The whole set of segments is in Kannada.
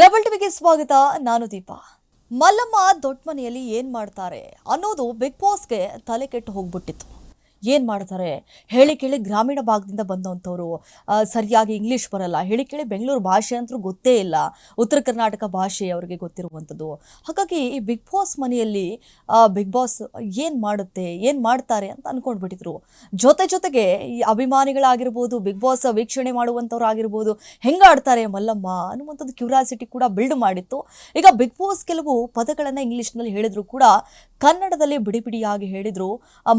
ರೆಬಲ್ ಟಿವಿಗೆ ಸ್ವಾಗತ, ನಾನು ದೀಪ. ಮಲ್ಲಮ್ಮ ದೊಡ್ಡ ಮನೆಯಲ್ಲಿ ಏನ್ ಮಾಡ್ತಾರೆ ಅನ್ನೋದು ಬಿಗ್ ಬಾಸ್ಗೆ ತಲೆ ಕೆಟ್ಟು ಹೋಗ್ಬಿಟ್ಟಿತ್ತು. ಏನ್ ಮಾಡ್ತಾರೆ? ಹೇಳಿ ಕೇಳಿ ಗ್ರಾಮೀಣ ಭಾಗದಿಂದ ಬಂದಂಥವ್ರು ಸರಿಯಾಗಿ ಇಂಗ್ಲೀಷ್ ಬರಲ್ಲ. ಹೇಳಿ ಕೇಳಿ ಬೆಂಗಳೂರು ಭಾಷೆ ಅಂತೂ ಗೊತ್ತೇ ಇಲ್ಲ. ಉತ್ತರ ಕರ್ನಾಟಕ ಭಾಷೆ ಅವರಿಗೆ ಗೊತ್ತಿರುವಂಥದ್ದು. ಹಾಗಾಗಿ ಈ ಬಿಗ್ ಬಾಸ್ ಮನೆಯಲ್ಲಿ ಬಿಗ್ ಬಾಸ್ ಏನು ಮಾಡುತ್ತೆ, ಏನು ಮಾಡ್ತಾರೆ ಅಂತ ಅಂದ್ಕೊಂಡ್ಬಿಟ್ಟಿದ್ರು ಜೊತೆ ಜೊತೆಗೆ ಈ ಅಭಿಮಾನಿಗಳಾಗಿರ್ಬೋದು ಬಿಗ್ ಬಾಸ್ ವೀಕ್ಷಣೆ ಮಾಡುವಂಥವ್ರು ಆಗಿರ್ಬೋದು ಹೆಂಗೆ ಆಡ್ತಾರೆ ಮಲ್ಲಮ್ಮ ಅನ್ನುವಂಥದ್ದು ಕ್ಯೂರಿಯಾಸಿಟಿ ಕೂಡ ಬಿಲ್ಡ್ ಮಾಡಿತ್ತು. ಈಗ ಬಿಗ್ ಬಾಸ್ ಕೆಲವು ಪದಗಳನ್ನು ಇಂಗ್ಲೀಷ್ನಲ್ಲಿ ಹೇಳಿದ್ರು ಕೂಡ ಕನ್ನಡದಲ್ಲಿ ಬಿಡಿ ಬಿಡಿಯಾಗಿ ಹೇಳಿದ್ರು.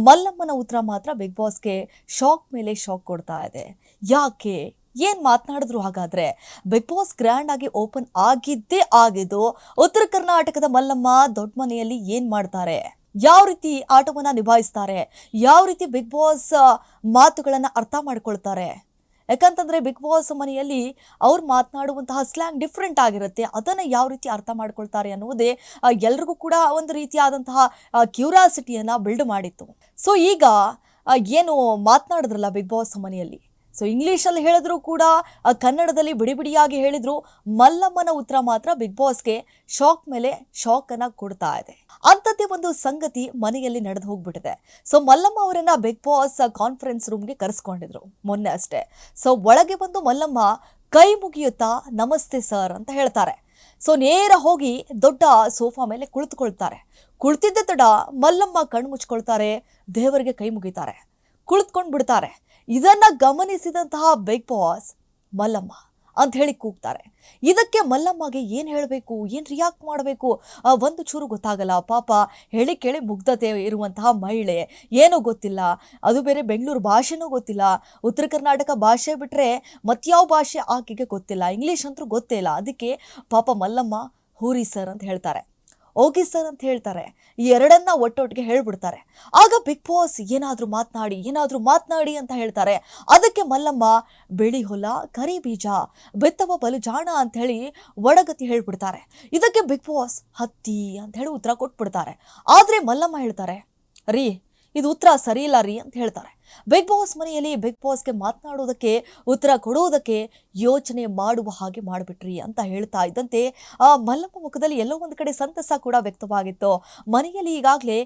ಮಲ್ಲಮ್ಮನ ಉತ್ತರ ಮಾತ್ರ ಬಿಗ್ ಬಾಸ್ಗೆ ಶಾಕ್ ಮೇಲೆ ಶಾಕ್ ಕೊಡ್ತಾ ಇದೆ. ಯಾಕೆ? ಏನು ಮಾತನಾಡಿದ್ರು ಹಾಗಾದ್ರೆ? ಬಿಗ್ ಬಾಸ್ ಗ್ರ್ಯಾಂಡ್ ಆಗಿ ಓಪನ್ ಆಗಿದ್ದೇ ಆಗಿದ್ದು ಉತ್ತರ ಕರ್ನಾಟಕದ ಮಲ್ಲಮ್ಮ ದೊಡ್ಡ ಮನೆಯಲ್ಲಿ ಏನು ಮಾಡ್ತಾರೆ? ಯಾವ ರೀತಿ ಆಟವನ್ನು ನಿಭಾಯಿಸ್ತಾರೆ? ಯಾವ ರೀತಿ ಬಿಗ್ ಬಾಸ್ ಮಾತುಗಳನ್ನು ಅರ್ಥ ಮಾಡ್ಕೊಳ್ತಾರೆ? ಯಾಕಂತಂದ್ರೆ ಬಿಗ್ ಬಾಸ್ ಮನೆಯಲ್ಲಿ ಅವ್ರು ಮಾತನಾಡುವಂತಹ ಸ್ಲ್ಯಾಂಗ್ ಡಿಫ್ರೆಂಟ್ ಆಗಿರುತ್ತೆ. ಅದನ್ನು ಯಾವ ರೀತಿ ಅರ್ಥ ಮಾಡ್ಕೊಳ್ತಾರೆ ಅನ್ನುವುದೇ ಎಲ್ರಿಗೂ ಕೂಡ ಒಂದು ರೀತಿಯಾದಂತಹ ಕ್ಯೂರಿಯಾಸಿಟಿಯನ್ನು ಬಿಲ್ಡ್ ಮಾಡಿತ್ತು. ಸೊ ಈಗ ಏನು ಮಾತನಾಡಿದ್ರಲ್ಲ ಬಿಗ್ ಬಾಸ್ ಮನೆಯಲ್ಲಿ? ಸೊ ಇಂಗ್ಲೀಷಲ್ಲಿ ಹೇಳಿದ್ರು ಕೂಡ ಕನ್ನಡದಲ್ಲಿ ಬಿಡಿ ಬಿಡಿಯಾಗಿ ಹೇಳಿದ್ರು. ಮಲ್ಲಮ್ಮನ ಉತ್ತರ ಮಾತ್ರ ಬಿಗ್ ಬಾಸ್ಗೆ ಶಾಕ್ ಮೇಲೆ ಶಾಕ್ ಅನ್ನ ಕೊಡ್ತಾ ಇದೆ. ಅಂಥದ್ದೇ ಒಂದು ಸಂಗತಿ ಮನೆಯಲ್ಲಿ ನಡೆದು ಹೋಗ್ಬಿಟ್ಟಿದೆ. ಸೊ ಮಲ್ಲಮ್ಮ ಅವರನ್ನ ಬಿಗ್ ಬಾಸ್ ಕಾನ್ಫರೆನ್ಸ್ ರೂಮ್ಗೆ ಕರೆಸ್ಕೊಂಡಿದ್ರು. ಮೊನ್ನೆ ಅಷ್ಟೇ. ಸೊ ಒಳಗೆ ಬಂದು ಮಲ್ಲಮ್ಮ ಕೈ ಮುಗಿಯುತ್ತಾ ನಮಸ್ತೆ ಸರ್ ಅಂತ ಹೇಳ್ತಾರೆ. ಸೊ ನೇರ ಹೋಗಿ ದೊಡ್ಡ ಸೋಫಾ ಮೇಲೆ ಕುಳಿತುಕೊಳ್ತಾರೆ. ಕುಳಿತಿದ್ದ ತಡ ಮಲ್ಲಮ್ಮ ಕಣ್ಣು ಮುಚ್ಕೊಳ್ತಾರೆ, ದೇವರಿಗೆ ಕೈ ಮುಗಿತಾರೆ. ಕುಳಿತುಕೊಂಡು ಬಿಡ್ತಾರೆ ಇದನ್ನು ಗಮನಿಸಿದಂತಹ ಬಿಗ್ ಬಾಸ್ ಮಲ್ಲಮ್ಮ. ಅಂತ ಹೇಳಿ ಕೂಗ್ತಾರೆ. ಇದಕ್ಕೆ ಮಲ್ಲಮ್ಮಗೆ ಏನು ಹೇಳಬೇಕು, ಏನು ರಿಯಾಕ್ಟ್ ಮಾಡಬೇಕು? ಒಂದು ಚೂರು ಗೊತ್ತಾಗಲ್ಲ. ಪಾಪ ಹೇಳಿ ಕೇಳಿ ಮುಗ್ಧತೆ ಇರುವಂತಹ ಮಹಿಳೆ. ಏನೂ ಗೊತ್ತಿಲ್ಲ. ಅದು ಬೇರೆ ಬೆಂಗಳೂರು ಭಾಷೆನೂ ಗೊತ್ತಿಲ್ಲ. ಉತ್ತರ ಕರ್ನಾಟಕ ಭಾಷೆ ಬಿಟ್ಟರೆ ಮತ್ಯಾವ ಭಾಷೆ ಆಕೆಗೆ ಗೊತ್ತಿಲ್ಲ. ಇಂಗ್ಲೀಷ್ ಅಂತೂ ಗೊತ್ತೇ ಇಲ್ಲ. ಅದಕ್ಕೆ ಪಾಪ ಮಲ್ಲಮ್ಮ, ಹೂರಿ ಸರ್ ಅಂತ ಹೇಳ್ತಾರೆ. ಓಕೆ ಸರ್ ಅಂತ ಹೇಳ್ತಾರೆ. ಈ ಎರಡನ್ನ ಒಟ್ಟೊಟ್ಟಿಗೆ ಹೇಳ್ಬಿಡ್ತಾರೆ. ಆಗ ಬಿಗ್ ಬಾಸ್ ಏನಾದರೂ ಮಾತನಾಡಿ ಏನಾದರೂ ಮಾತನಾಡಿ ಅಂತ ಹೇಳ್ತಾರೆ. ಅದಕ್ಕೆ ಮಲ್ಲಮ್ಮ ಬಿಳಿ ಹೊಲ, ಕರಿ ಬೀಜ, ಬೆತ್ತವ ಬಲು ಜಾಣ ಅಂತ ಹೇಳಿ ಒಡಗತಿ ಹೇಳ್ಬಿಡ್ತಾರೆ. ಇದಕ್ಕೆ ಬಿಗ್ ಬಾಸ್ ಹತ್ತಿ ಅಂತ ಹೇಳಿ ಉತ್ತರ ಕೊಟ್ಬಿಡ್ತಾರೆ. ಆದರೆ ಮಲ್ಲಮ್ಮ ಹೇಳ್ತಾರೆ, ರೀ ಇದು ಉತ್ತರ ಸರಿ ಇಲ್ಲ ರೀ ಅಂತ ಹೇಳ್ತಾರೆ. ಬಿಗ್ ಬಾಸ್ ಮನೆಯಲ್ಲಿ ಬಿಗ್ ಬಾಸ್ಗೆ ಮಾತನಾಡೋದಕ್ಕೆ ಉತ್ತರ ಕೊಡೋದಕ್ಕೆ ಯೋಚನೆ ಮಾಡುವ ಹಾಗೆ ಮಾಡಿಬಿಟ್ರಿ ಅಂತ ಹೇಳ್ತಾ ಇದ್ದಂತೆ, ಆ ಮಲ್ಲಮ್ಮ ಮುಖದಲ್ಲಿ ಎಲ್ಲೋ ಒಂದು ಕಡೆ ಸಂತಸ ಕೂಡ ವ್ಯಕ್ತವಾಗಿತ್ತು. ಮನೆಯಲ್ಲಿ ಈಗಾಗಲೇ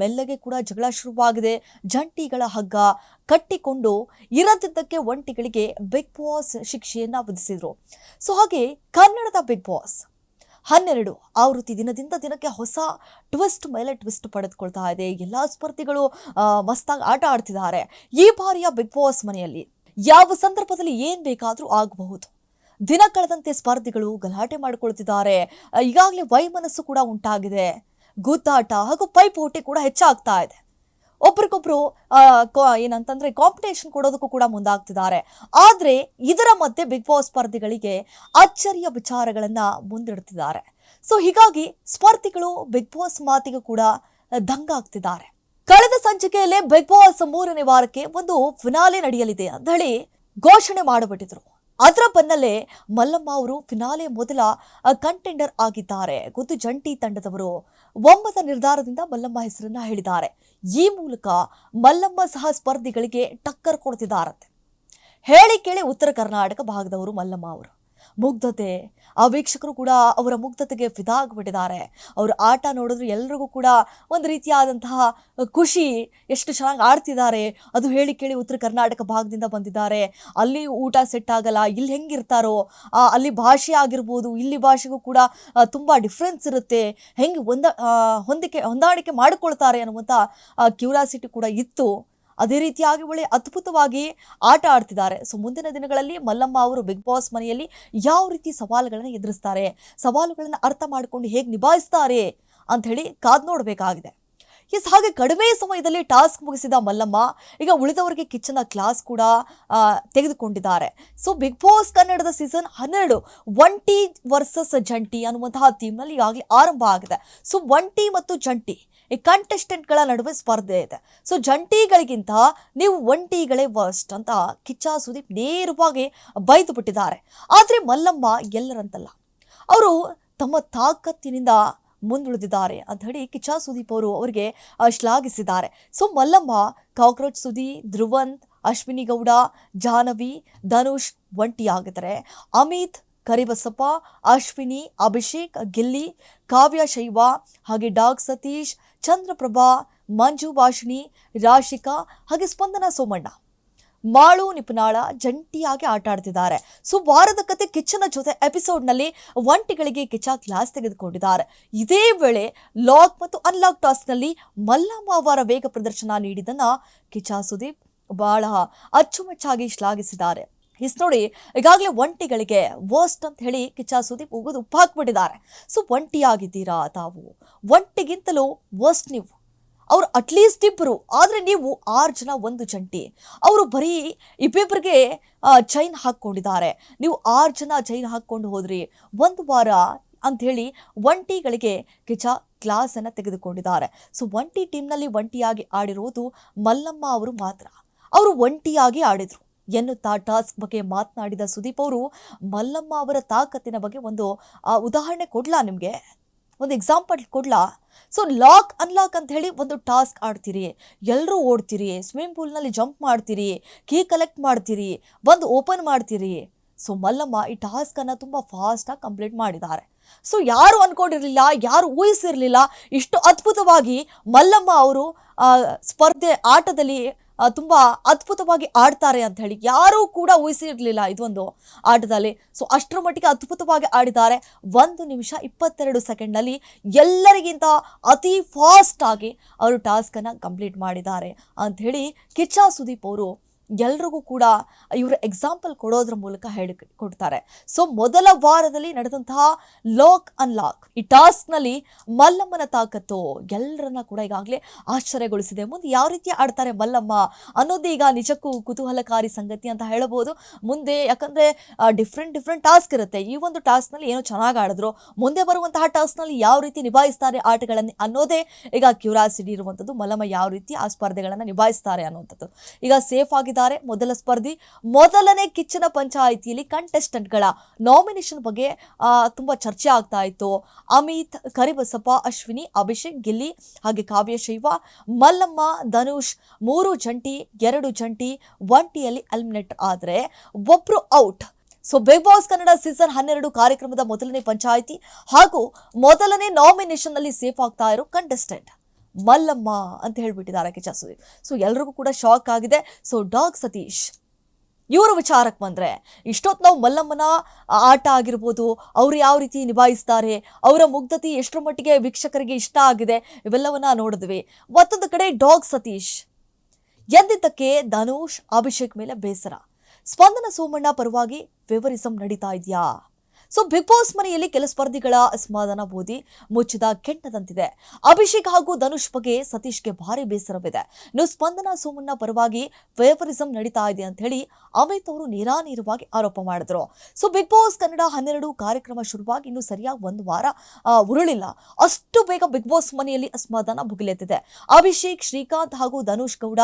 ಮೆಲ್ಲಗೆ ಕೂಡ ಜಗಳ ಶುರುವಾಗಿದೆ. ಜಂಟಿಗಳ ಹಗ್ಗ ಕಟ್ಟಿಕೊಂಡು ಇರದಿದ್ದಕ್ಕೆ ಒಂಟಿಗಳಿಗೆ ಬಿಗ್ ಬಾಸ್ ಶಿಕ್ಷೆಯನ್ನು ವಿಧಿಸಿದರು. ಸೊ ಹಾಗೆ ಕನ್ನಡದ ಬಿಗ್ ಬಾಸ್ ಹನ್ನೆರಡು ಆವೃತ್ತಿ ದಿನದಿಂದ ದಿನಕ್ಕೆ ಹೊಸ ಟ್ವಿಸ್ಟ್ ಮೇಲೆ ಟ್ವಿಸ್ಟ್ ಪಡೆದುಕೊಳ್ತಾ ಇದೆ. ಎಲ್ಲ ಸ್ಪರ್ಧಿಗಳು ಮಸ್ತಾಗಿ ಆಟ ಆಡ್ತಿದ್ದಾರೆ. ಈ ಬಾರಿಯ ಬಿಗ್ ಬಾಸ್ ಮನೆಯಲ್ಲಿ ಯಾವ ಸಂದರ್ಭದಲ್ಲಿ ಏನು ಬೇಕಾದರೂ ಆಗಬಹುದು. ದಿನ ಕಳೆದಂತೆ ಸ್ಪರ್ಧಿಗಳು ಗಲಾಟೆ ಮಾಡಿಕೊಳ್ತಿದ್ದಾರೆ. ಈಗಾಗಲೇ ವೈಮನಸ್ಸು ಕೂಡ ಉಂಟಾಗಿದೆ. ಗುದ್ದಾಟ ಹಾಗೂ ಪೈಪೋಟಿ ಕೂಡ ಹೆಚ್ಚಾಗ್ತಾ ಇದೆ. ಒಬ್ರಿಗೊಬ್ರು ಏನಂತಂದ್ರೆ ಕಾಂಪಿಟೇಷನ್ ಕೊಡೋದಕ್ಕೂ ಕೂಡ ಮುಂದಾಗ್ತಿದ್ದಾರೆ. ಆದ್ರೆ ಇದರ ಮಧ್ಯೆ ಬಿಗ್ ಬಾಸ್ ಸ್ಪರ್ಧಿಗಳಿಗೆ ಅಚ್ಚರಿಯ ವಿಚಾರಗಳನ್ನ ಮುಂದಿಡ್ತಿದ್ದಾರೆ. ಸೊ ಹೀಗಾಗಿ ಸ್ಪರ್ಧಿಗಳು ಬಿಗ್ ಬಾಸ್ ಮಾತಿಗೆ ಕೂಡ ದಂಗಾಗ್ತಿದ್ದಾರೆ. ಕಳೆದ ಸಂಚಿಕೆಯಲ್ಲೇ ಬಿಗ್ ಬಾಸ್ ಮೂರನೇ ವಾರಕ್ಕೆ ಒಂದು ಫಿನಾಲೆ ನಡೆಯಲಿದೆ ಅಂತ ಹೇಳಿ ಘೋಷಣೆ ಮಾಡಿಬಿಟ್ಟಿದ್ರು. ಅದರ ಬೆನ್ನಲ್ಲೇ ಮಲ್ಲಮ್ಮ ಅವರು ಫಿನಾಲೆ ಮೊದಲ ಕಂಟೆಂಡರ್ ಆಗಿದ್ದಾರೆ. ಗೊತ್ತು ಜಂಟಿ ತಂಡದವರು ಒಮ್ಮತ ನಿರ್ಧಾರದಿಂದ ಮಲ್ಲಮ್ಮ ಹೆಸರನ್ನ ಹೇಳಿದ್ದಾರೆ. ಈ ಮೂಲಕ ಮಲ್ಲಮ್ಮ ಸಹ ಸ್ಪರ್ಧಿಗಳಿಗೆ ಟಕ್ಕರ್ ಕೊಡ್ತಿದ್ದಾರಂತೆ ಹೇಳಿ ಕೇಳಿ ಉತ್ತರ ಕರ್ನಾಟಕ ಭಾಗದವರು ಮಲ್ಲಮ್ಮ ಅವರು. ಮುಗ್ಧತೆ ಆ ವೀಕ್ಷಕರು ಕೂಡ ಅವರ ಮುಗ್ಧತೆಗೆ ಫಿದಾ ಆಗಿಬಿಟ್ಟಿದ್ದಾರೆ ಅವ್ರ ಆಟ ನೋಡಿದ್ರೆ ಎಲ್ರಿಗೂ ಕೂಡ ಒಂದು ರೀತಿಯಾದಂತಹ ಖುಷಿ, ಎಷ್ಟು ಚೆನ್ನಾಗಿ ಆಡ್ತಿದ್ದಾರೆ. ಅದು ಹೇಳಿ ಕೇಳಿ ಉತ್ತರ ಕರ್ನಾಟಕ ಭಾಗದಿಂದ ಬಂದಿದ್ದಾರೆ. ಅಲ್ಲಿ ಊಟ ಸೆಟ್ ಆಗಲ್ಲ, ಇಲ್ಲಿ ಹೆಂಗಿರ್ತಾರೋ ಅಲ್ಲಿ ಭಾಷೆ ಆಗಿರ್ಬೋದು, ಇಲ್ಲಿ ಭಾಷೆಗೂ ಕೂಡ ತುಂಬ ಡಿಫ್ರೆನ್ಸ್ ಇರುತ್ತೆ. ಹೆಂಗೆ ಒಂದ ಹೊಂದಿಕೆ, ಹೊಂದಾಣಿಕೆ ಮಾಡಿಕೊಳ್ತಾರೆ ಅನ್ನುವಂಥ ಕ್ಯೂರಿಯಾಸಿಟಿ ಕೂಡ ಇತ್ತು. ಅದೇ ರೀತಿಯಾಗಿ ಒಳ್ಳೆ ಅದ್ಭುತವಾಗಿ ಆಟ ಆಡ್ತಿದ್ದಾರೆ. ಸೊ ಮುಂದಿನ ದಿನಗಳಲ್ಲಿ ಮಲ್ಲಮ್ಮ ಅವರು ಬಿಗ್ ಬಾಸ್ ಮನೆಯಲ್ಲಿ ಯಾವ ರೀತಿ ಸವಾಲುಗಳನ್ನು ಎದುರಿಸ್ತಾರೆ, ಸವಾಲುಗಳನ್ನು ಅರ್ಥ ಮಾಡಿಕೊಂಡು ಹೇಗೆ ನಿಭಾಯಿಸ್ತಾರೆ ಅಂತ ಹೇಳಿ ಕಾದ್ ನೋಡಬೇಕಾಗಿದೆ. ಎಸ್ ಹಾಗೆ ಕಡಿಮೆ ಸಮಯದಲ್ಲಿ ಟಾಸ್ಕ್ ಮುಗಿಸಿದ ಮಲ್ಲಮ್ಮ ಈಗ ಉಳಿದವರಿಗೆ ಕಿಚ್ಚನ ಕ್ಲಾಸ್ ಕೂಡ ತೆಗೆದುಕೊಂಡಿದ್ದಾರೆ. ಸೊ ಬಿಗ್ ಬಾಸ್ ಕನ್ನಡದ ಸೀಸನ್ ಹನ್ನೆರಡು ಒಂಟಿ ವರ್ಸಸ್ ಜಂಟಿ ಅನ್ನುವಂತಹ ಥೀಮ್ನಲ್ಲಿ ಈಗಾಗಲೇ ಆರಂಭ ಆಗಿದೆ. ಸೊ ಒಂಟಿ ಮತ್ತು ಜಂಟಿ ಈ ಕಂಟೆಸ್ಟೆಂಟ್ಗಳ ನಡುವೆ ಸ್ಪರ್ಧೆ ಇದೆ. ಸೊ ಜಂಟಿಗಳಿಗಿಂತ ನೀವು ಒಂಟಿಗಳೇ ವರ್ಸ್ಟ್ ಅಂತ ಕಿಚ್ಚ ಸುದೀಪ್ ನೇರವಾಗಿ ಬೈದು ಬಿಟ್ಟಿದ್ದಾರೆ. ಆದರೆ ಮಲ್ಲಮ್ಮ ಎಲ್ಲರಂತಲ್ಲ. ಅವರು ತಮ್ಮ ತಾಕತ್ತಿನಿಂದ ಮುಂದುಳಿದಿದ್ದಾರೆ ಅಂತ ಹೇಳಿ ಕಿಚ್ಚ ಸುದೀಪ್ ಅವರು ಅವರಿಗೆ ಶ್ಲಾಘಿಸಿದ್ದಾರೆ. ಸೊ ಮಲ್ಲಮ್ಮ, ಕಾಕ್ರೋಚ್ ಸುದಿ, ಧ್ರುವಂತ್, ಅಶ್ವಿನಿ ಗೌಡ, ಜಾಹ್ನವಿ, ಧನುಷ್ ಒಂಟಿಯಾಗಿದ್ದಾರೆ. ಅಮಿತ್, ಕರಿಬಸಪ್ಪ, ಅಶ್ವಿನಿ, ಅಭಿಷೇಕ್, ಗಿಲ್ಲಿ, ಕಾವ್ಯ, ಶೈವ, ಹಾಗೆ ಡಾಗ್ ಸತೀಶ್ ಚಂದ್ರಪ್ರಭಾ, ಮಂಜು ಭಾಷಿಣಿ, ರಾಶಿಕಾ ಹಾಗೆ ಸ್ಪಂದನ ಸೋಮಣ್ಣ. ಮಾಳು ನಿಪುನಾಳ ಜಂಟಿಯಾಗಿ ಆಟ ಆಡ್ತಿದ್ದಾರೆ. ಸೊ ವಾರದ ಕತೆ ಕಿಚ್ಚನ ಜೊತೆ ಎಪಿಸೋಡ್ನಲ್ಲಿ ಒಂಟಿಗಳಿಗೆ ಕಿಚ್ಚ ಕ್ಲಾಸ್ ತೆಗೆದುಕೊಂಡಿದ್ದಾರೆ. ಇದೇ ವೇಳೆ ಲಾಕ್ ಮತ್ತು ಅನ್ಲಾಕ್ ಟಾಸ್ಕ್ನಲ್ಲಿ ಮಲ್ಲಮ್ಮ ಅವರ ವೇಗ ಪ್ರದರ್ಶನ ನೀಡಿದ್ದನ್ನು ಕಿಚ್ಚ ಸುದೀಪ್ ಬಹಳ ಅಚ್ಚುಮೆಚ್ಚಾಗಿ ಶ್ಲಾಘಿಸಿದ್ದಾರೆ. ಇಸ್ ನೋಡಿ, ಈಗಾಗಲೇ ಒಂಟಿಗಳಿಗೆ ವರ್ಸ್ಟ್ ಅಂತ ಹೇಳಿ ಕಿಚ್ಚ ಸುದೀಪ್ ಹೋಗೋದು ಉಪ್ಪು ಹಾಕ್ಬಿಟ್ಟಿದ್ದಾರೆ. ಸೊ ಒಂಟಿಯಾಗಿದ್ದೀರಾ ತಾವು? ಒಂಟಿಗಿಂತಲೂ ವರ್ಸ್ಟ್ ನೀವು. ಅವರು ಅಟ್ಲೀಸ್ಟ್ ಇಬ್ಬರು ಆದರೆ ನೀವು ಆರು ಜನ ಒಂದು ಜಂಟಿ. ಅವರು ಬರೀ ಇಬ್ಬಿಬ್ಬರಿಗೆ ಚೈನ್ ಹಾಕ್ಕೊಂಡಿದ್ದಾರೆ. ನೀವು ಆರು ಜನ ಚೈನ್ ಹಾಕ್ಕೊಂಡು ಹೋದ್ರಿ, ಒಂದು ವಾರ ಅಂಥೇಳಿ ಒಂಟಿಗಳಿಗೆ ಕಿಚ ಕ್ಲಾಸನ್ನು ತೆಗೆದುಕೊಂಡಿದ್ದಾರೆ. ಸೊ ಒಂಟಿ ಟೀಮ್ನಲ್ಲಿ ಒಂಟಿಯಾಗಿ ಆಡಿರುವುದು ಮಲ್ಲಮ್ಮ ಅವರು ಮಾತ್ರ. ಅವರು ಒಂಟಿಯಾಗಿ ಆಡಿದರು. ಎನ್ನುತ್ತಾ ಟಾಸ್ಕ್ ಬಗ್ಗೆ ಮಾತನಾಡಿದ ಸುದೀಪ್ ಅವರು, ಮಲ್ಲಮ್ಮ ಅವರ ತಾಕತ್ತಿನ ಬಗ್ಗೆ ಒಂದು ಉದಾಹರಣೆ ಕೊಡ್ಲಾ ನಿಮಗೆ? ಒಂದು ಎಕ್ಸಾಂಪಲ್ ಕೊಡ್ಲಾ? ಸೊ ಲಾಕ್ ಅನ್ಲಾಕ್ ಅಂತ ಹೇಳಿ ಒಂದು ಟಾಸ್ಕ್ ಆಡ್ತೀರಿ ಎಲ್ಲರೂ ಓಡ್ತೀರಿ ಸ್ವಿಮ್ಮಿಂಗ್ ಪೂಲ್ನಲ್ಲಿ ಜಂಪ್ ಮಾಡ್ತೀರಿ ಕೀ ಕಲೆಕ್ಟ್ ಮಾಡ್ತೀರಿ, ಬಂದು ಓಪನ್ ಮಾಡ್ತೀರಿ. ಸೊ ಮಲ್ಲಮ್ಮ ಈ ಟಾಸ್ಕನ್ನು ತುಂಬ ಫಾಸ್ಟಾಗಿ ಕಂಪ್ಲೀಟ್ ಮಾಡಿದ್ದಾರೆ. ಸೊ ಯಾರು ಅಂದ್ಕೊಂಡಿರಲಿಲ್ಲ ಯಾರು ಊಹಿಸಿರಲಿಲ್ಲ, ಇಷ್ಟು ಅದ್ಭುತವಾಗಿ ಮಲ್ಲಮ್ಮ ಅವರು ಸ್ಪರ್ಧೆ, ಆಟದಲ್ಲಿ ತುಂಬ ಅದ್ಭುತವಾಗಿ ಆಡ್ತಾರೆ ಅಂತ ಹೇಳಿ ಯಾರೂ ಕೂಡ ಊಹಿಸಿರಲಿಲ್ಲ ಇದೊಂದು ಆಟದಲ್ಲಿ. ಸೊ ಅಷ್ಟರ ಮಟ್ಟಿಗೆ ಅದ್ಭುತವಾಗಿ ಆಡಿದ್ದಾರೆ. ಒಂದು ನಿಮಿಷ ಇಪ್ಪತ್ತೆರಡು ಸೆಕೆಂಡ್ನಲ್ಲಿ ಎಲ್ಲರಿಗಿಂತ ಅತಿ ಫಾಸ್ಟ್ ಆಗಿ ಅವರು ಟಾಸ್ಕನ್ನು ಕಂಪ್ಲೀಟ್ ಮಾಡಿದ್ದಾರೆ ಅಂತ ಹೇಳಿ ಕಿಚ್ಚ ಸುದೀಪ್ ಅವರು ಎಲ್ರಿಗೂ ಕೂಡ ಇವರು ಎಕ್ಸಾಂಪಲ್ ಕೊಡೋದ್ರ ಮೂಲಕ ಹೇಳಿ ಕೊಡ್ತಾರೆ. ಸೊ ಮೊದಲ ವಾರದಲ್ಲಿ ನಡೆದಂತಹ ಲಾಕ್ ಅನ್ಲಾಕ್ ಈ ಟಾಸ್ಕ್ನಲ್ಲಿ ಮಲ್ಲಮ್ಮನ ತಾಕತ್ತು ಎಲ್ಲರನ್ನ ಕೂಡ ಈಗಾಗಲೇ ಆಶ್ಚರ್ಯಗೊಳಿಸಿದೆ. ಮುಂದೆ ಯಾವ ರೀತಿ ಆಡ್ತಾರೆ ಮಲ್ಲಮ್ಮ ಅನ್ನೋದು ಈಗ ನಿಜಕ್ಕೂ ಕುತೂಹಲಕಾರಿ ಸಂಗತಿ ಅಂತ ಹೇಳಬಹುದು. ಮುಂದೆ ಯಾಕಂದ್ರೆ ಡಿಫ್ರೆಂಟ್ ಡಿಫ್ರೆಂಟ್ ಟಾಸ್ಕ್ ಇರುತ್ತೆ. ಈ ಒಂದು ಟಾಸ್ಕ್ನಲ್ಲಿ ಏನೋ ಚೆನ್ನಾಗಿ ಆಡಿದ್ರು. ಮುಂದೆ ಬರುವಂತಹ ಟಾಸ್ಕ್ನಲ್ಲಿ ಯಾವ ರೀತಿ ನಿಭಾಯಿಸ್ತಾರೆ ಆಟಗಳನ್ನು ಅನ್ನೋದೇ ಈಗ ಕ್ಯೂರಾಸಿಟಿ ಇರುವಂಥದ್ದು ಮಲ್ಲಮ್ಮ ಯಾವ ರೀತಿ ಆ ಸ್ಪರ್ಧೆಗಳನ್ನು ನಿಭಾಯಿಸ್ತಾರೆ ಅನ್ನುವಂಥದ್ದು. ಈಗ ಸೇಫ್ ಆಗಿದ್ದಾರೆ ಮೊದಲ ಸ್ಪರ್ಧಿ ಮೊದಲನೇ ಕಿಚ್ಚನ ಪಂಚಾಯಿತಿಯಲ್ಲಿ ಕಂಟೆಸ್ಟೆಂಟ್ಗಳ ನಾಮಿನೇಷನ್ ಬಗ್ಗೆ ತುಂಬಾ ಚರ್ಚೆ ಆಗ್ತಾ ಇತ್ತು. ಅಮಿತ್, ಕರಿಬಸಪ್ಪ, ಅಶ್ವಿನಿ, ಅಭಿಷೇಕ್, ಗಿಲ್ಲಿ ಹಾಗೆ ಕಾವ್ಯ, ಶೈವ, ಮಲ್ಲಮ್ಮ, ಧನುಷ್ ಮೂರು ಜಂಟಿ, ಎರಡು ಜಂಟಿ ಒಂಟಿಯಲ್ಲಿ ಎಲಿಮಿನೇಟ್ ಆದರೆ ಒಬ್ರು out so big boss Kannada season ಹನ್ನೆರಡು ಕಾರ್ಯಕ್ರಮದ ಮೊದಲನೇ ಪಂಚಾಯಿತಿ ಹಾಗೂ ಮೊದಲನೇ ನಾಮಿನೇಷನ್ನಲ್ಲಿ ಸೇಫ್ ಆಗ್ತಾ ಇರೋ ಕಂಟೆಸ್ಟೆಂಟ್ ಮಲ್ಲಮ್ಮ ಅಂತ ಹೇಳ್ಬಿಟ್ಟಿದ್ದಾರೆ ಕಿಚ್ಚ ಸುದೀಪ್ ಸೊ ಎಲ್ರಿಗೂ ಕೂಡ ಶಾಕ್ ಆಗಿದೆ. ಸೊ ಡಾಗ್ ಸತೀಶ್, ಇವರು ವಿಚಾರಕ್ಕೆ ಬಂದರೆ, ಇಷ್ಟೊತ್ತು ನಾವು ಮಲ್ಲಮ್ಮನ ಆಟ ಆಗಿರ್ಬೋದು, ಅವರು ಯಾವ ರೀತಿ ನಿಭಾಯಿಸ್ತಾರೆ, ಅವರ ಮುಗ್ಧತೆ ಎಷ್ಟರ ಮಟ್ಟಿಗೆ ವೀಕ್ಷಕರಿಗೆ ಇಷ್ಟ ಆಗಿದೆ, ಇವೆಲ್ಲವನ್ನ ನೋಡಿದ್ವಿ. ಮತ್ತೊಂದು ಕಡೆ ಡಾಗ್ ಸತೀಶ್, ಎಂದಿದ್ದಕ್ಕೆ ಧನುಷ್, ಅಭಿಷೇಕ್ ಮೇಲೆ ಬೇಸರ. ಸ್ಪಂದನ ಸೋಮಣ್ಣ ಪರವಾಗಿ ಫೇವರಿಸಂ ನಡೀತಾ ಇದೆಯಾ? ಸೊ ಬಿಗ್ ಬಾಸ್ ಮನೆಯಲ್ಲಿ ಕೆಲ ಸ್ಪರ್ಧಿಗಳ ಅಸಮಾಧಾನ ಬೋಧಿ ಮುಚ್ಚಿದ ಕೆಟ್ಟದಂತಿದೆ. ಅಭಿಷೇಕ್ ಹಾಗೂ ಧನುಷ್ ಬಗ್ಗೆ ಸತೀಶ್ಗೆ ಭಾರಿ ಬೇಸರವಿದೆ. ಇನ್ನು ಸ್ಪಂದನ ಸೋಮಣ್ಣ ಪರವಾಗಿ ಫೇವರಿಸಂ ನಡೀತಾ ಇದೆ ಅಂತ ಹೇಳಿ ಅಮಿತ್ ಅವರು ನಿರಾನೀರವಾಗಿ ಆರೋಪ ಮಾಡಿದ್ರು. ಸೊ ಬಿಗ್ ಬಾಸ್ ಕನ್ನಡ ಹನ್ನೆರಡು ಕಾರ್ಯಕ್ರಮ ಶುರುವಾಗಿ ಇನ್ನು ಸರಿಯಾಗಿ ಒಂದು ವಾರ ಉರುಳಿಲ್ಲ. ಅಷ್ಟು ಬೇಗ ಬಿಗ್ ಬಾಸ್ ಮನೆಯಲ್ಲಿ ಅಸಮಾಧಾನ ಭುಗಿಲೆತ್ತಿದೆ. ಅಭಿಷೇಕ್, ಶ್ರೀಕಾಂತ್ ಹಾಗೂ ಧನುಷ್ ಗೌಡ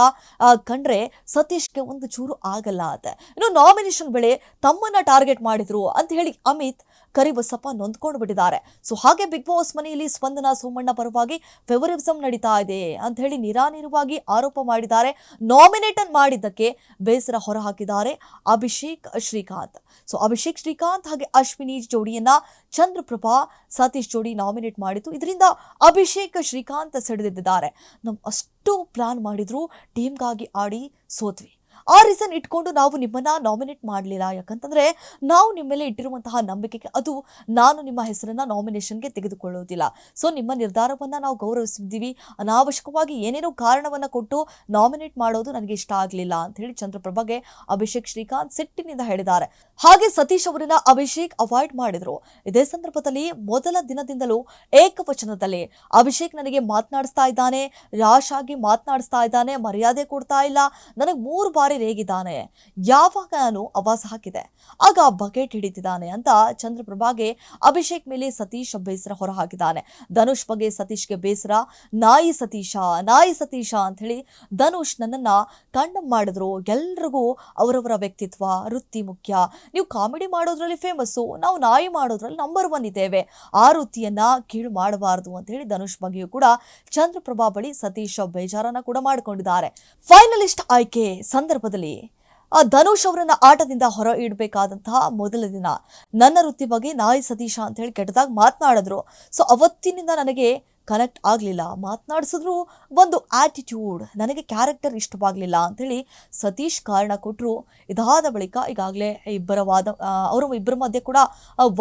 ಕಂಡ್ರೆ ಸತೀಶ್ಗೆ ಒಂದು ಚೂರು ಆಗಲ್ಲ ಅಂತ. ಇನ್ನು ನಾಮಿನೇಷನ್ ವೇಳೆ ತಮ್ಮನ್ನ ಟಾರ್ಗೆಟ್ ಮಾಡಿದ್ರು ಅಂತ ಹೇಳಿ ಅಮಿತ್ ಕರಿಬಸಪ್ಪ ನೊಂದ್ಕೊಂಡು ಬಿಟ್ಟಿದ್ದಾರೆ. ಸೊ ಹಾಗೆ ಬಿಗ್ ಬಾಸ್ ಮನೆಯಲ್ಲಿ ಸ್ಪಂದನ ಸೋಮಣ್ಣ ಪರವಾಗಿ ಫೆವರಿಸಂ ನಡೀತಾ ಇದೆ ಅಂತ ಹೇಳಿ ನಿರಾನಿರವಾಗಿ ಆರೋಪ ಮಾಡಿದ್ದಾರೆ. ನಾಮಿನೇಟನ್ ಮಾಡಿದ್ದಕ್ಕೆ ಬೇಸರ ಹೊರಹಾಕಿದ್ದಾರೆ ಅಭಿಷೇಕ್ ಶ್ರೀಕಾಂತ್. ಸೊ ಅಭಿಷೇಕ್ ಶ್ರೀಕಾಂತ್ ಹಾಗೆ ಅಶ್ವಿನಿ ಜೋಡಿಯನ್ನ ಚಂದ್ರಪ್ರಭಾ ಸತೀಶ್ ಜೋಡಿ ನಾಮಿನೇಟ್ ಮಾಡಿತ್ತು ಇದರಿಂದ ಅಭಿಷೇಕ್ ಶ್ರೀಕಾಂತ್ ಸೆಳೆದಿದ್ದಾರೆ ನಾವು ಅಷ್ಟು ಪ್ಲಾನ್ ಮಾಡಿದ್ರು ಟೀಮ್ಗಾಗಿ ಆಡಿ ಸೋತ್ವಿ. ಆ ರೀಸನ್ ಇಟ್ಕೊಂಡು ನಾವು ನಿಮ್ಮನ್ನ ನಾಮಿನೇಟ್ ಮಾಡಲಿಲ್ಲ. ಯಾಕಂತಂದ್ರೆ ನಾವು ನಿಮ್ಮ ಮೇಲೆ ಇಟ್ಟಿರುವಂತಹ ನಂಬಿಕೆಗೆ ಅದು ನಾನು ನಿಮ್ಮ ಹೆಸರನ್ನ ನಾಮಿನೇಷನ್ಗೆ ತೆಗೆದುಕೊಳ್ಳೋದಿಲ್ಲ ಸೊ ನಿಮ್ಮ ನಿರ್ಧಾರವನ್ನ ನಾವು ಗೌರವಿಸಿದ್ದೀವಿ. ಅನಾವಶ್ಯಕವಾಗಿ ಏನೇನೋ ಕಾರಣವನ್ನ ಕೊಟ್ಟು ನಾಮಿನೇಟ್ ಮಾಡೋದು ನನಗೆ ಇಷ್ಟ ಆಗಲಿಲ್ಲ ಅಂತ ಹೇಳಿ ಚಂದ್ರಪ್ರಭಾಗೆ ಅಭಿಷೇಕ್ ಶ್ರೀಕಾಂತ್ ಸಿಟ್ಟಿನಿಂದ ಹೇಳಿದ್ದಾರೆ. ಹಾಗೆ ಸತೀಶ್ ಅವರನ್ನ ಅಭಿಷೇಕ್ ಅವಾಯ್ಡ್ ಮಾಡಿದ್ರು. ಇದೇ ಸಂದರ್ಭದಲ್ಲಿ ಮೊದಲ ದಿನದಿಂದಲೂ ಏಕವಚನದಲ್ಲಿ ಅಭಿಷೇಕ್ ನನಗೆ ಮಾತನಾಡಿಸ್ತಾ ಇದ್ದಾನೆ. ರಾಶ್ ಆಗಿ ಮಾತನಾಡಿಸ್ತಾ ಇದ್ದಾನೆ. ಮರ್ಯಾದೆ ಕೊಡ್ತಾ ಇಲ್ಲ. ನನಗೆ ಮೂರು ಬಾರಿ ರೇಗಿದ್ದಾನೆ. ಯಾವಾಗ ನಾನು ಅವಾಸ ಹಾಕಿದೆ ಆಗ ಬಕೆಟ್ ಹಿಡಿತಿದ್ದಾನೆ ಅಂತ ಚಂದ್ರಪ್ರಭಾಗೆ ಅಭಿಷೇಕ್ ಮೇಲೆ ಸತೀಶ್ ಬೇಸರ ಹೊರಹಾಕಿದ್ದಾನೆ. ಧನುಷ್ ಬಗ್ಗೆ ಸತೀಶ್ಗೆ ಬೇಸರ, ನಾಯಿ ಸತೀಶ ನಾಯಿ ಸತೀಶ ಅಂತ ಹೇಳಿ ಧನುಷ್ ನನ್ನನ್ನ ಕಣ್ಣು ಮಾಡಿದ್ರು. ಎಲ್ರಿಗೂ ಅವರವರ ವ್ಯಕ್ತಿತ್ವ, ವೃತ್ತಿ ಮುಖ್ಯ. ನೀವು ಕಾಮಿಡಿ ಮಾಡೋದ್ರಲ್ಲಿ ಫೇಮಸ್ಸು ನಾವು ನಾಯಿ ಮಾಡೋದ್ರಲ್ಲಿ ನಂಬರ್ ಒನ್ ಇದ್ದೇವೆ. ಆ ವೃತ್ತಿಯನ್ನ ಕೀಳು ಮಾಡಬಾರದು ಅಂತ ಹೇಳಿ ಧನುಷ್ ಬಗ್ಗೆಯೂ ಕೂಡ ಚಂದ್ರಪ್ರಭಾ ಬಳಿ ಸತೀಶ್ ಬೇಜಾರನ್ನ ಕೂಡ ಮಾಡಿಕೊಂಡಿದ್ದಾರೆ. ಫೈನಲಿಸ್ಟ್ ಆಯ್ಕೆ ಸಂದರ್ಭದಲ್ಲಿ ಆ ಧನುಷ್ ಅವರನ್ನ ಆಟದಿಂದ ಹೊರ ಇಡಬೇಕಾದಂತಹ ಮೊದಲ ದಿನ. ನನ್ನ ವೃತ್ತಿ ಬಗ್ಗೆ ನಾಯಿ ಸತೀಶ ಅಂತ ಹೇಳಿ ಕೆಟ್ಟದಾಗಿ ಮಾತನಾಡಿದ್ರು. ಸೊ ಅವತ್ತಿನಿಂದ ನನಗೆ ಕನೆಕ್ಟ್ ಆಗಲಿಲ್ಲ. ಮಾತನಾಡಿಸಿದ್ರು ಒಂದು ಆ್ಯಟಿಟ್ಯೂಡ್ ನನಗೆ ಕ್ಯಾರೆಕ್ಟರ್ ಇಷ್ಟವಾಗಲಿಲ್ಲ ಅಂಥೇಳಿ ಸತೀಶ್ ಕಾರಣ ಕೊಟ್ಟರು ಇದಾದ ಬಳಿಕ ಈಗಾಗಲೇ ಇಬ್ಬರ ವಾದ ಅವರ ಇಬ್ಬರ ಮಧ್ಯೆ ಕೂಡ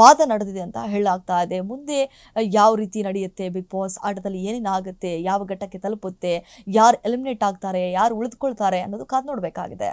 ವಾದ ನಡೆದಿದೆ ಅಂತ ಹೇಳಾಗ್ತಾ ಇದೆ. ಮುಂದೆ ಯಾವ ರೀತಿ ನಡೆಯುತ್ತೆ ಬಿಗ್ ಬಾಸ್ ಆಟದಲ್ಲಿ ಏನೇನಾಗುತ್ತೆ ಯಾವ ಘಟ್ಟಕ್ಕೆ ತಲುಪುತ್ತೆ? ಯಾರು ಎಲಿಮಿನೇಟ್ ಆಗ್ತಾರೆ? ಯಾರು ಉಳಿದುಕೊಳ್ತಾರೆ ಅನ್ನೋದು ಕಾದು ನೋಡಬೇಕಾಗಿದೆ.